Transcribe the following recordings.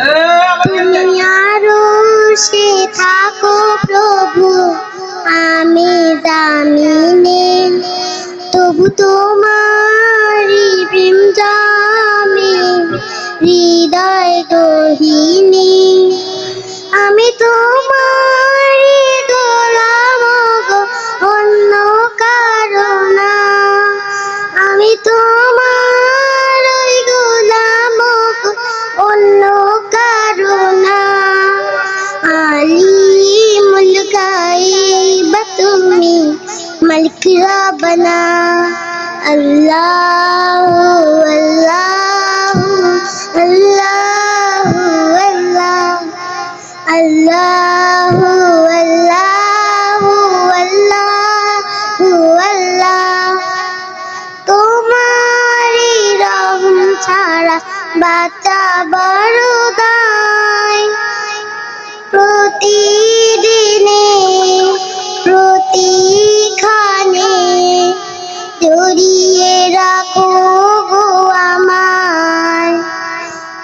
তুমি আরও সে থাকো প্রভু আমি জামিনে তবু তোমারি প্রেম জামি হৃদয় গহিনী মালিক রাবনা আল্লাহ আল্লাহ আল্লাহ আল্লাহ আল্লাহ আল্লাহ আল্লাহ তোমারি ছাড়া বাচ্চা বড় দায়। প্রতিদিনে জড়িয়ে রাখো গো আমায়।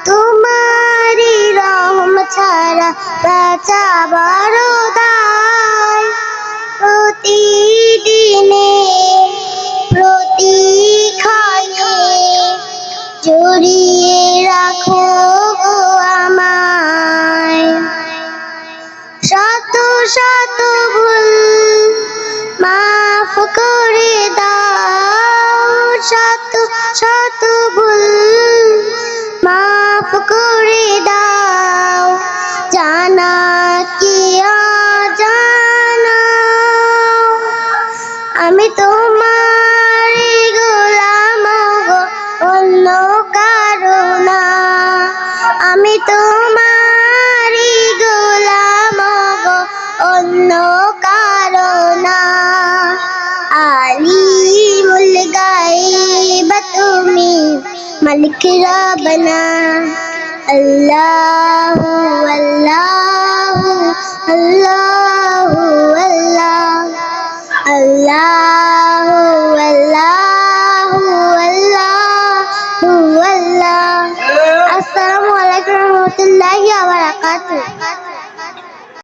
তোমারি রহম ছাড়া বাঁচা বড় দায় প্রতিদিনে, প্রতিক্ষণে জড়িয়ে রাখো গো আমায়। শত শত শত শত ভুল। মাফ করে দাও। জানা কি অজানা? আমি তোমার গোলাম গো অন্য কারণা আমি তোমার মালিক রবনা আল্লাহ আল্লাহ আল্লাহ আল্লাহ। আল্লাহ আল্লাহ আল্লাহ আল্লাহ। আসসালামু আলাইকুম ওয়া রাহমাতুল্লাহি ওয়া বারাকাতুহু।